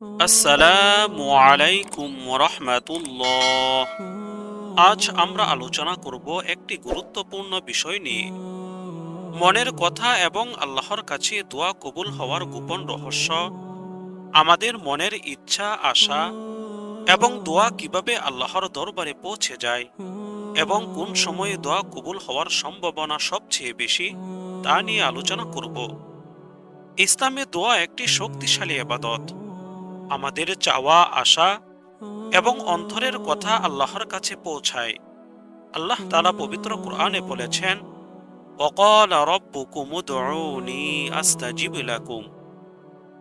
আসসালামু আলাইকুম রহমাতুল্লাহ আজ আমরা আলোচনা করব একটি গুরুত্বপূর্ণ বিষয় নিয়ে। মনের কথা এবং আল্লাহর কাছে দোয়া কবুল হওয়ার গোপন রহস্য, আমাদের মনের ইচ্ছা, আশা এবং দোয়া কীভাবে আল্লাহর দরবারে পৌঁছে যায় এবং কোন সময়ে দোয়া কবুল হওয়ার সম্ভাবনা সবচেয়ে বেশি, তা নিয়ে আলোচনা করব। ইসলামে দোয়া একটি শক্তিশালী আবাদত আমাদের চাওয়া, আশা এবং অন্তরের কথা আল্লাহর কাছে পৌঁছায়। আল্লাহ তালা পবিত্র কোরআনে বলেছেন অকল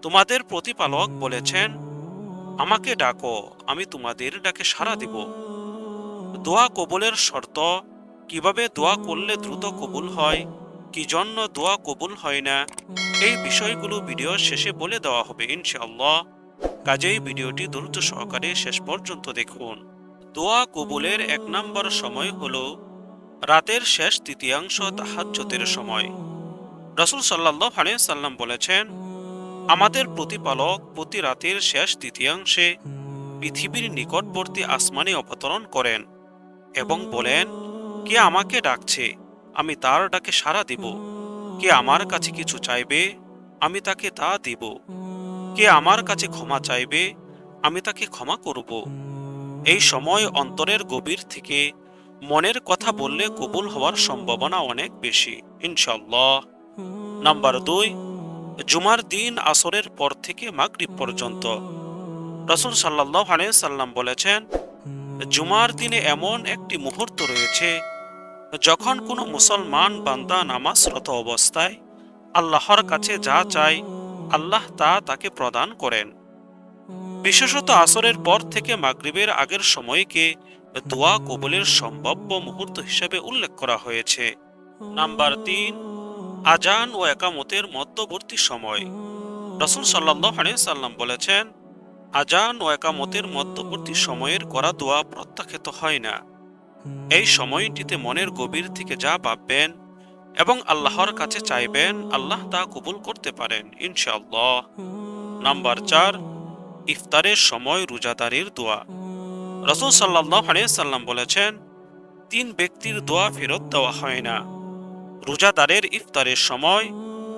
তোমাদের প্রতিপালক বলেছেন, আমাকে ডাকো, আমি তোমাদের ডাকে সাড়া দিব। দোয়া কবুলের শর্ত, কীভাবে দোয়া করলে দ্রুত কবুল হয়, কি জন্য দোয়া কবুল হয় না, এই বিষয়গুলো ভিডিওর শেষে বলে দেওয়া হবে ইনশাআল্লাহ। কাজেই ভিডিওটি দ্রুত সহকারে শেষ পর্যন্ত দেখুন। দোয়া কবুলের এক নম্বর সময় হল রাতের শেষ তৃতীয়াংশ তাহাজ্জতের সময়। রসুল সাল্লাহ সাল্লাম বলেছেন, আমাদের প্রতিপালক প্রতি রাতের শেষ তৃতীয়াংশে পৃথিবীর নিকটবর্তী আসমানে অবতরণ করেন এবং বলেন, কে আমাকে ডাকছে, আমি তার ডাকে সাড়া দিব। কে আমার কাছে কিছু চাইবে, আমি তাকে তা দিব। কে আমার কাছে ক্ষমা চাইবে, আমি তাকে ক্ষমা করব। এই সময় অন্তরের গভীর থেকে মনের কথা বললে কবুল হওয়ার সম্ভাবনা অনেক বেশি ইনশাল্লাহ নাম্বার দুই, জুমার দিন আসরের পর থেকে মাগরিব পর্যন্ত। রসুল সাল্লাহ সাল্লাম বলেছেন, জুমার দিনে এমন একটি মুহূর্ত রয়েছে, যখন কোনো মুসলমান বান্দা নামাজরত অবস্থায় আল্লাহর কাছে যা চায় আল্লাহ তা তাকে প্রদান করেন। বিশেষত আসরের পর থেকে মাগরিবের আগের সময়কে দোয়া কবলের সম্ভাব্য মুহূর্ত হিসেবে উল্লেখ করা হয়েছে। নাম্বার তিন, আজান ও একামতের মধ্যবর্তী সময়। রসুল সাল্লাহ সাল্লাম বলেছেন, আজান ও একামতের মধ্যবর্তী সময়ের করা দোয়া প্রত্যাখ্যাত হয় না। এই সময়টিতে মনের গভীর থেকে যা ভাববেন এবং আল্লাহর কাছে চাইবেন আল্লাহ তা কবুল করতে পারেন, ইনশাআল্লাহ। নাম্বার চার, ইফতারের সময় রোজাদারের দোয়া। রসুল সাল্লাহ সাল্লাম বলেছেন, তিন ব্যক্তির দোয়া ফেরত দেওয়া হয় না। রোজাদারের ইফতারের সময়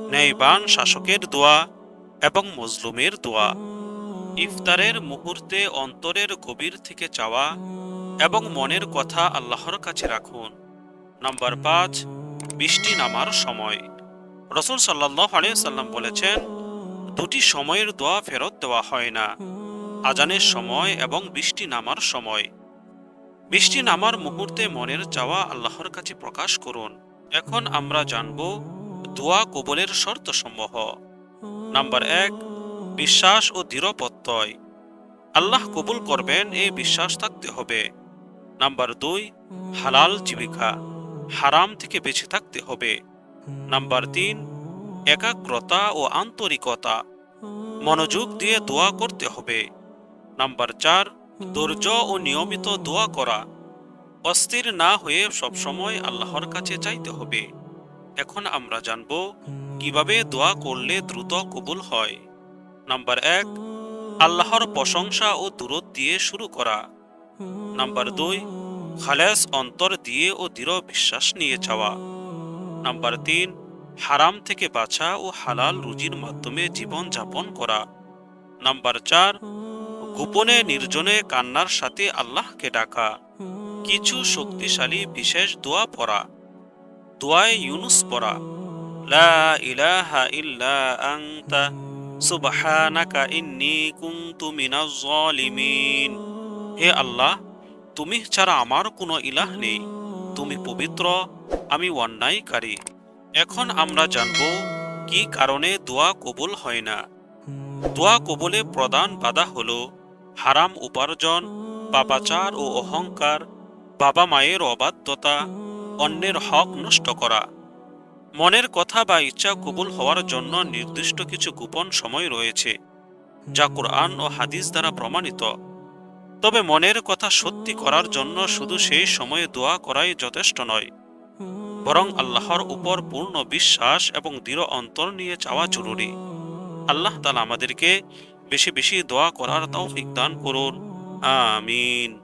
ন্যায়বান শাসকের দোয়া এবং মজলুমের দোয়া। ইফতারের মুহূর্তে অন্তরের গভীর থেকে চাওয়া এবং মনের কথা আল্লাহর কাছে রাখুন। নাম্বার পাঁচ বৃষ্টি নামার সময়। রসুল সাল্লাহ সাল্লাম বলেছেন, দুটি সময়ের দোয়া ফেরত দেওয়া হয় না। আজানের সময় এবং বৃষ্টি নামার সময়। বৃষ্টি নামার মুহূর্তে মনের চাওয়া আল্লাহর কাছে প্রকাশ করুন। এখন আমরা জানব দোয়া কবলের শর্ত সমূহ নাম্বার এক, বিশ্বাস ও দৃঢ় প্রত্যয় আল্লাহ কবুল করবেন, এই বিশ্বাস থাকতে হবে। নাম্বার দুই, হালাল জীবিকা। হারাম থেকে বেঁচে থাকতে হবে। নাম্বার তিন, একাগ্রতা ও আন্তরিকতা। মনোযোগ দিয়ে দোয়া করতে হবে। নাম্বার চার, ধৈর্য ও নিয়মিত দোয়া করা। অস্থির না হয়ে সবসময় আল্লাহর কাছে চাইতে হবে। এখন আমরা জানব কীভাবে দোয়া করলে দ্রুত কবুল হয়। নাম্বার এক, আল্লাহর প্রশংসা ও দূরত দিয়ে শুরু করা। নাম্বার দুই খালেস অন্তর দিয়ে ও দৃঢ় বিশ্বাস নিয়ে যাওয়া। নাম্বার তিন, হারাম থেকে বাঁচা ও হালাল রুজির মাধ্যমে জীবন যাপন করা। নাম্বার চার, গোপনে নির্জনে কান্নার সাথে আল্লাহকে ডাকা। কিছু শক্তিশালী বিশেষ দোয়া পড়া। দোয়ায় ইউনুস পড়া, লা ইলাহা ইল্লা আনতা, সুবহানাকা ইন্নী কুনতু মিনাজ জালিমিন হে আল্লাহ তুমি ছাড়া আমার কোনো ইলাহ নেই। তুমি পবিত্র, আমি অন্যায়কারী। এখন আমরা জানব কি কারণে দোয়া কবুল হয় না। দোয়া কবুলে প্রধান বাধা হল হারাম উপার্জন, পাপাচার ও অহংকার, বাবা মায়ের অবাধ্যতা, অন্যের হক নষ্ট করা। মনের কথা বা ইচ্ছা কবুল হওয়ার জন্য নির্দিষ্ট কিছু গোপন সময় রয়েছে, যা কোরআন ও হাদিস দ্বারা প্রমাণিত। তবে মনের কথা সত্যি করার জন্য শুধু সেই সময়ে দোয়া করাই যথেষ্ট নয়। বরং আল্লাহর উপর পূর্ণ বিশ্বাস এবং দৃঢ় অন্তর নিয়ে চাওয়া জরুরি। আল্লাহ তালা আমাদেরকে বেশি বেশি দোয়া করার তৌফিক দান করুন। আমিন।